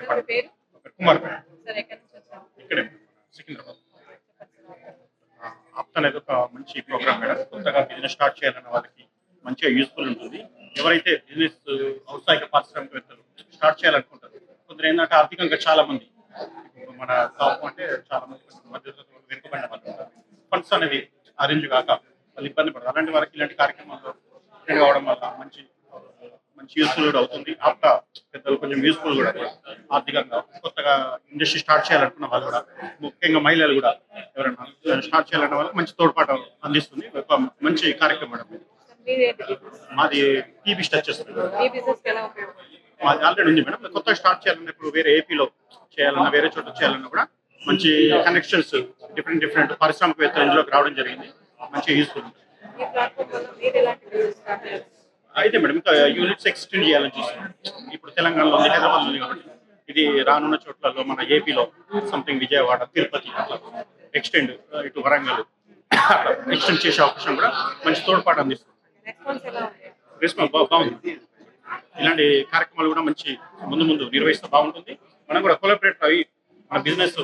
Sir మీ పేరు కుమార్ ఒక మంచి ప్రోగ్రామ్ మేడం. కొత్తగా బిజినెస్ స్టార్ట్ చేయాలన్న వాళ్ళకి మంచిగా యూస్ఫుల్ ఉంటుంది. ఎవరైతే బిజినెస్ వ్యవసాయ పారిశ్రామికవేత్తలు స్టార్ట్ చేయాలనుకుంటారు కొందరు ఏంటంటే ఆర్థికంగా చాలా మంది మన కాపు అంటే చాలా మంది మధ్యతరగతి వెనుకబడిన వాళ్ళు ఉంటారు. ఫండ్స్ అనేది అరేంజ్ కాక వాళ్ళు ఇబ్బంది పడతారు అలాంటి వారికి ఇలాంటి కార్యక్రమాల్లో attend కావడం వల్ల మంచి మంచి యూస్ఫుల్ కూడా అవుతుంది. ఆఫ్టర్ పెద్దలు కొంచెం యూస్ఫుల్ కూడా. ఆర్థికంగా కొత్తగా ఇండస్ట్రీ స్టార్ట్ చేయాలనుకున్న వాళ్ళు కూడా ముఖ్యంగా మహిళలు కూడా ఎవరైనా స్టార్ట్ చేయాలన్న వాళ్ళకి మంచి తోడ్పాటు అందిస్తుంది. ఒక మంచి కార్యక్రమం మేడం మాది టీబీ స్టచ్ చేస్తుంది ఈ బిజినెస్ మాది ఆల్రెడీ ఉంది మేడం. కొత్తగా స్టార్ట్ చేయాలన్నా ఇప్పుడు వేరే ఏపీలో చేయాలన్నా వేరే చోట చేయాలన్నా కూడా మంచి కనెక్షన్స్ డిఫరెంట్ డిఫరెంట్ పారిశ్రామికవేత్తలు ఇందులోకి రావడం జరిగింది. మంచి యూస్ఫుల్ అయితే మేడం ఇంకా యూనిట్స్ ఎక్స్టెండ్ చేయాలని చూస్తున్నాం. ఇప్పుడు తెలంగాణలో ఉంది హైదరాబాద్ ఉంది కాబట్టి ఇది రానున్న చోట్లలో మన ఏపీలో సంథింగ్ విజయవాడ తిరుపతి అట్లా. ఎక్స్టెండ్ ఇటు వరంగల్. ఎక్స్టెండ్ చేసే అవకాశం కూడా మంచి తోడ్పాటు అందిస్తుంది. రెస్పాన్స్ బాగుంది. ఇలాంటి కార్యక్రమాలు కూడా మంచి ముందు ముందు నిర్వహిస్తే బాగుంటుంది. మనం కూడా కొలాబరేట్ అవి మన బిజినెస్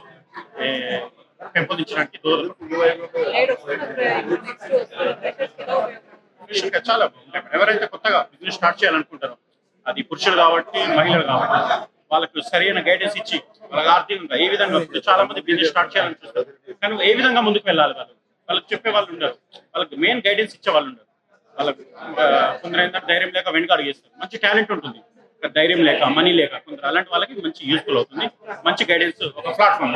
పెంపొందించడానికి చాలా. ఎవరైతే కొత్తగా బిజినెస్ స్టార్ట్ చేయాలనుకుంటారో అది పురుషులు కాబట్టి మహిళలు కాబట్టి వాళ్ళకు సరైన గైడెన్స్ ఇచ్చి వాళ్ళకి ఆర్థికంగా ఏ విధంగా చాలా మంది బిజినెస్ స్టార్ట్ చేయాలని చూస్తారు. కానీ ఏ విధంగా ముందుకు వెళ్ళాలి వాళ్ళు? వాళ్ళకి చెప్పే వాళ్ళు ఉండరు. వాళ్ళకి మెయిన్ గైడెన్స్ ఇచ్చే వాళ్ళు ఉండరు. వాళ్ళకు కొందరు ఏంటంటే ధైర్యం లేక వెనక అడిగేస్తారు మంచి టాలెంట్ ఉంటుంది. ధైర్యం లేక మనీ లేక కొందరు అలాంటి వాళ్ళకి మంచి యూస్ఫుల్ అవుతుంది. మంచి గైడెన్స్ ఒక ప్లాట్ఫామ్